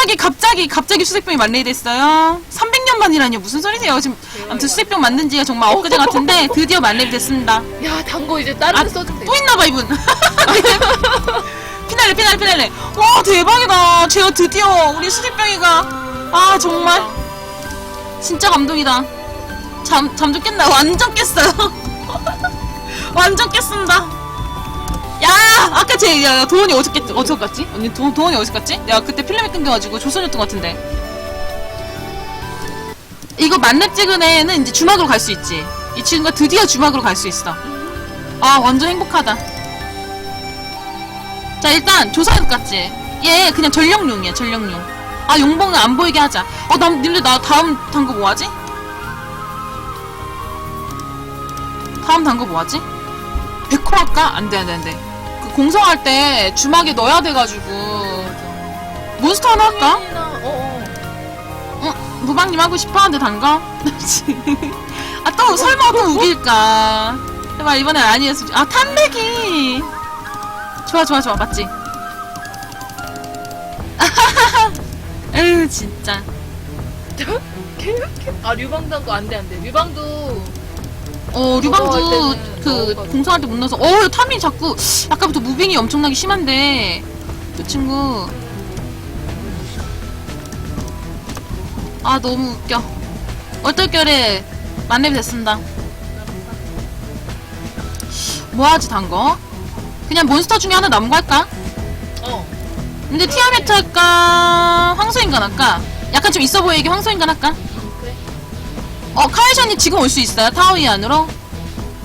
갑자기 갑자기 갑자기 수색병이 만레이 됐어요. 300년 만이라뇨 무슨 소리세요? 지금 아무튼 수색병 만든 지가 정말 엊그제 같은데 드디어 만레이 됐습니다. 야 단거 이제 다른 아, 데 써주세요. 또 있나봐 이분. 피날레 피날레 피날레. 와 대박이다. 제가 드디어 우리 수색병이가 아 정말 진짜 감동이다. 잠잠좀 깼나? 완전 깼어요. 완전 깼습니다. 야 아까 제 야, 도원이 어디 깼 어디 갔지? 언니 도, 도원이 어디 갔지? 내가 그때 필름이 끊겨가지고 조선이었던 것 같은데. 이거 만렙 찍은 애는 이제 주막으로 갈 수 있지. 이 친구가 드디어 주막으로 갈 수 있어. 아 완전 행복하다. 자 일단 조사해도 같지. 얘 그냥 전령용이야 전령용. 아 용봉은 안 보이게 하자. 어나 님들 나 다음 단거 뭐하지? 다음 단거 뭐하지? 백호 할까? 안돼 안돼 안돼. 그 공성할 때 주막에 넣어야 돼가지고 몬스터 하나 할까? 어, 어. 응, 무방님 하고 싶어하는데 단거? 아또 설마 또 우길까? 제발 이번엔 아니었으면 좋- 아 탄대기 좋아 좋아 좋아 맞지? 에휴 진짜. 아 류방도 안돼 안돼. 류방도 어 때는 그 넣어가지고. 공성할 때 못 넣어서 어 탐이 자꾸 아까부터 무빙이 엄청나게 심한데 그 친구 아 너무 웃겨 얼떨결에 만렙이 됐습니다 뭐하지 단거? 그냥 몬스터 중에 하나 남은 거 할까? 어. 근데 티아메트 할까? 황소인간 할까? 약간 좀 있어 보이게 황소인간 할까? 어 카이션이 지금 올 수 있어요? 타오이 안으로?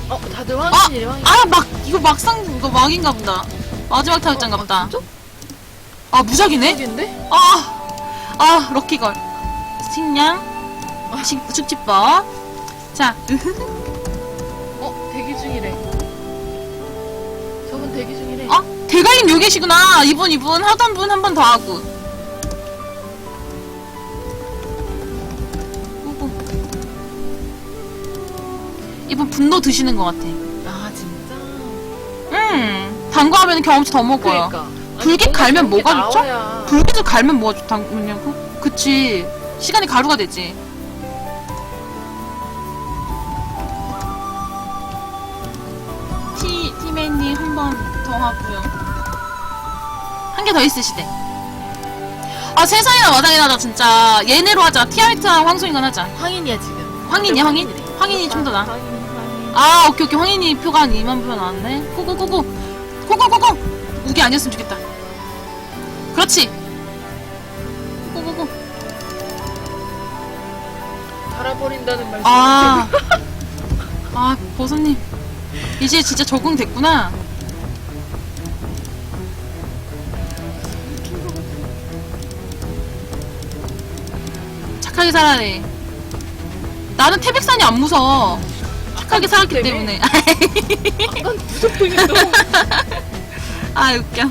어 다들 아! 황신이래 황신. 아, 막, 이거 막상, 이거 막인가 보다. 마지막 타격장가 보다. 진짜? 아, 무작이네? 여기인데? 아, 아, 럭키걸. 식량, 식, 숙집법. 자, 어 대기 중이래. 저분 대기 중이래. 아, 대가인 요 계시구나. 이분, 이분, 하던 분 한 번 더 하고. 이분 분노 드시는 것 같아. 아 진짜. 음, 단거하면 경험치 더 먹어요. 그러니까. 아니, 불길 갈면 뭐가 좋죠? 나와야. 불기도 갈면 뭐가 좋다냐고? 그치. 시간이 가루가 되지. 티, 티맨님 한 번 더 하고요. 한 개 더 있으시대. 아, 세상에나 마당에나다, 진짜. 얘네로 하자. 티아이트랑 황소인간 하자. 황인이야 지금. 황인이야, 황인? 황인이 좀더 나아. 황인 황인. 아, 오케이, 오케이. 황인이 표가 한 2만 표 나왔네. 고고고고. 고고고고. 우기 아니었으면 좋겠다. 그렇지. 고고고. 갈아버린다는 말씀. 아. 아, 버섯님. 이제 진짜 적응됐구나. 착하게 살아래. 나는 태백산이 안 무서워. 착하게 살았기 때문에. 난 무섭고 있어. 아, 웃겨.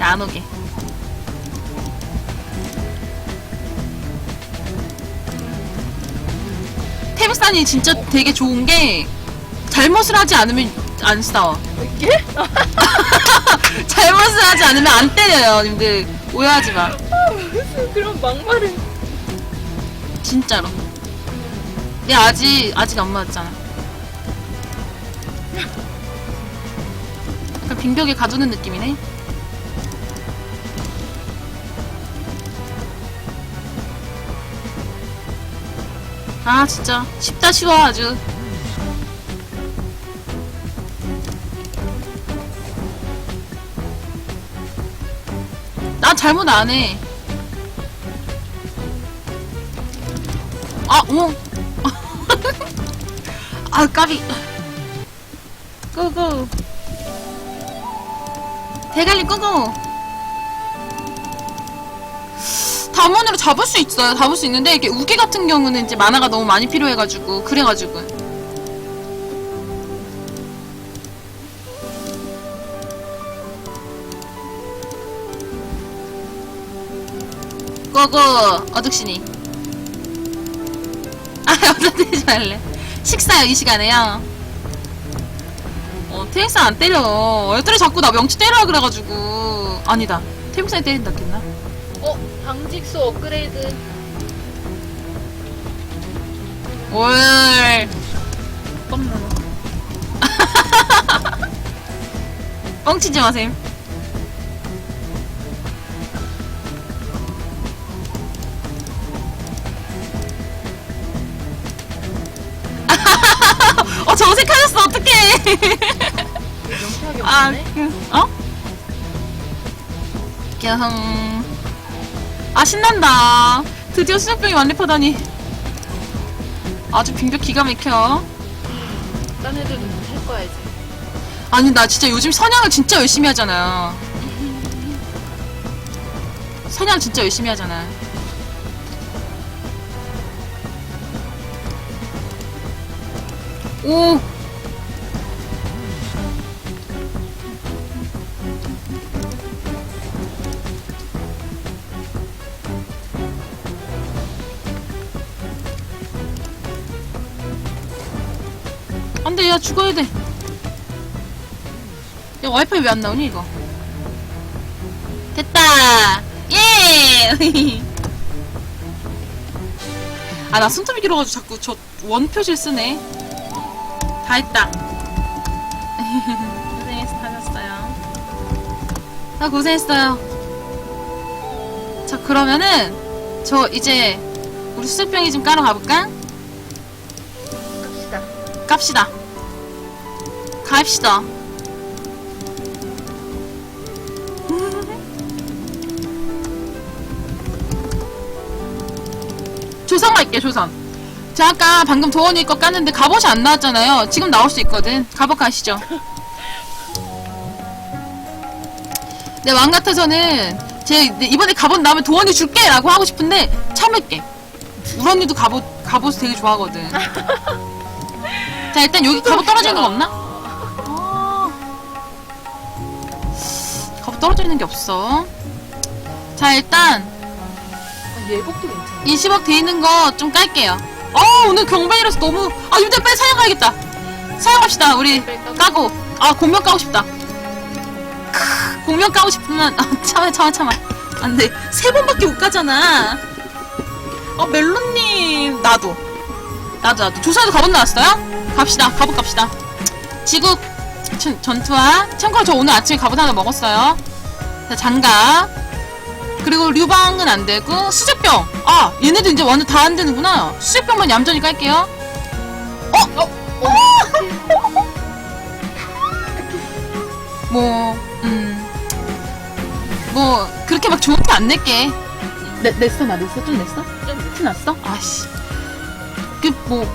안 오게. 태백산이 진짜 되게 좋은 게 잘못을 하지 않으면 안 싸워. 이게? 잘못을 하지 않으면 안 때려요, 님들. 오해하지 마. 무슨 그런 막말을. 진짜로. 얘 아직, 아직 안 맞았잖아. 약간 빙벽에 가두는 느낌이네. 아, 진짜. 쉽다, 쉬워, 아주. 나 잘못 안 해. 아, 오. 아, 까비. 고고. 대갈리 고고. 담원으로 잡을 수 있어요. 잡을 수 있는데 이게 우기 같은 경우는 이제 만화가 너무 많이 필요해가지고 그래가지고. 고고 어둑신이. 아, 어쩌지 말래. 식사요, 이 시간에요. 어, TX 안 때려. 애들이 자꾸 나 명치 때려 그래가지고. 아니다. 태국산이 때린다 했나? 어 방직소 업그레이드. 올. 뻥치지. 어, 명쾌하게 아, 맞네. 그, 어? 꺄흥. 아, 신난다. 드디어 수족병이 완립하다니. 아주 빙벽 기가 막혀. 딴 애들도 할 거야 이제. 아니, 나 진짜 요즘 선양을 진짜 열심히 하잖아요. 선양 진짜 열심히 하잖아. 오! 안 돼, 야, 죽어야 돼. 야, 와이파이 왜 안 나오니, 이거? 됐다! 예! 아, 나 손톱이 길어가지고 자꾸 저 원 표시를 쓰네. 다 했다. 고생했어, 다녔어요. 아, 고생했어요. 자, 그러면은, 저 이제, 우리 수술병이 좀 까러 가볼까? 갑시다. 갑시다. 조선 갈게, 조선. 제가 아까 방금 도원이 거 깠는데 갑옷이 안 나왔잖아요. 지금 나올 수 있거든. 갑옷 가시죠. 내 왕 같아서는 제 이번에 갑옷 나오면 도원이 줄게! 라고 하고 싶은데 참을게. 우리 언니도 갑옷, 갑옷 되게 좋아하거든. 자, 일단 여기 갑옷 떨어져 있는 거 없나? 어. 갑옷 떨어져 있는 게 없어. 자, 일단 아, 예복도 괜찮아. 20억 돼 있는 거 좀 깔게요. 어, 오늘 경배이라서 너무 아, 유대 빨리 사양 가야겠다. 사양합시다. 우리 까고. 아, 공명 까고 싶다. 크, 공명 까고 싶으면 아, 참아 참아 참아. 안 돼. 세 번밖에 못 가잖아. 어, 멜론님 나도. 나도 나도. 조선에도 갑옷 나왔어요? 갑시다. 갑옷 갑시다. 지국 전- 전투와 참고로 저 오늘 아침에 갑옷 하나 먹었어요. 자, 장갑. 그리고 류방은 안 되고 수제병. 아, 얘네들 이제 완전 다 안 되는구나. 수제병만 얌전히 깔게요. 어, 어, 뭐, 음, 뭐 그렇게 막 좋은 거안 낼게. 내, 냈어 나 냈어 좀 냈어? 좀 티 났어? 아씨. 그 뭐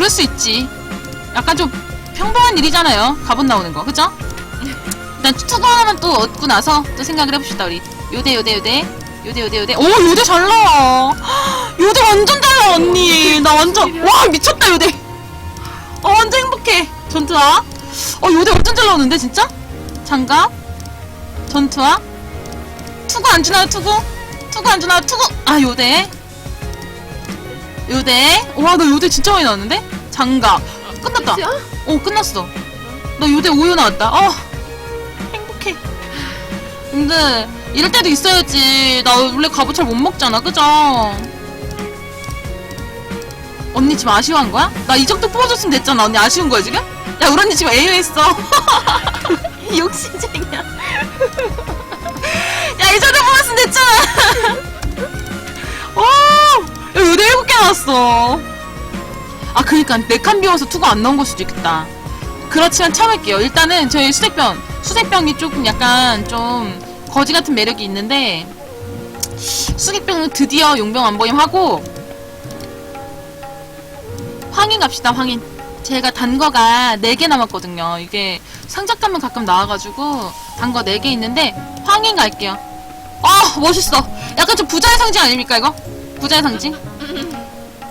그럴 수 있지. 약간 좀 평범한 일이잖아요. 갑옷 나오는 거, 그죠? 일단 투구 하나만 또 얻고 나서 또 생각을 해봅시다 우리. 요대 요대 요대 요대 요대 요대. 오 요대 잘 나와. 요대 완전 잘 나와 언니. 나 완전 와 미쳤다 요대. 어 완전 행복해. 전투화. 어 요대 완전 잘 나오는데 진짜? 장갑. 전투화. 투구 안 주나요 투구? 투구 안 주나요 투구? 아 요대. 요대. 와 나 요대 진짜 많이 나왔는데? 장갑. 끝났다. 끝이야? 어 끝났어. 나 요대 5요 나왔다. 어 행복해. 근데 이럴 때도 있어야지. 나 원래 갑옷 잘 못 먹잖아, 그죠? 언니 지금 아쉬워한 거야? 나 이 정도 뽑아줬으면 됐잖아. 언니 아쉬운 거야 지금? 야 우리 언니 지금 AO 했어. 욕심쟁이야. 야 이 정도 뽑았으면 됐잖아. 오, 야 요대 7개 나왔어. 아 그니까 네 칸 비워서 투가 안 나온 걸 수도 있겠다. 그렇지만 참을게요. 일단은 저희 수색병, 수색병이 조금 약간 좀 거지 같은 매력이 있는데 수색병은 드디어 용병 안보임 하고 황인 갑시다. 황인. 제가 단 거가 4개 남았거든요. 이게 상작 가면 가끔 나와가지고 단거 4개 있는데 황인 갈게요. 아 멋있어. 약간 좀 부자의 상징 아닙니까 이거? 부자의 상징?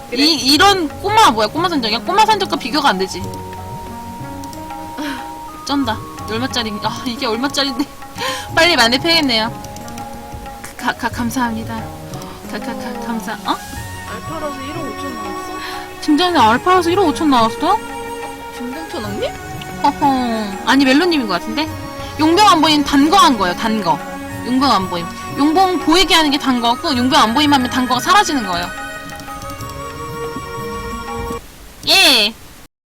그래. 이 이런 꼬마 뭐야 꼬마 산적이야? 꼬마 산적과 비교가 안 되지. 쩐다. 얼마짜리? 아 이게 얼마짜리인데? 빨리 만렙해야겠네요. 가, 가 감사합니다. 가, 가, 가, 감사. 어? 알파라서 1억 5천 나왔어? 중전에 알파라서 1억 5천 나왔어? 중경천 언니? 허허. 아니 멜로님인 것 같은데? 용병 안 보임 단거한 거예요, 단 거. 용병 안 보임. 용병 보이게 하는 게 단 거고, 용병 안 보임 하면 단 거가 사라지는 거예요. Yeah.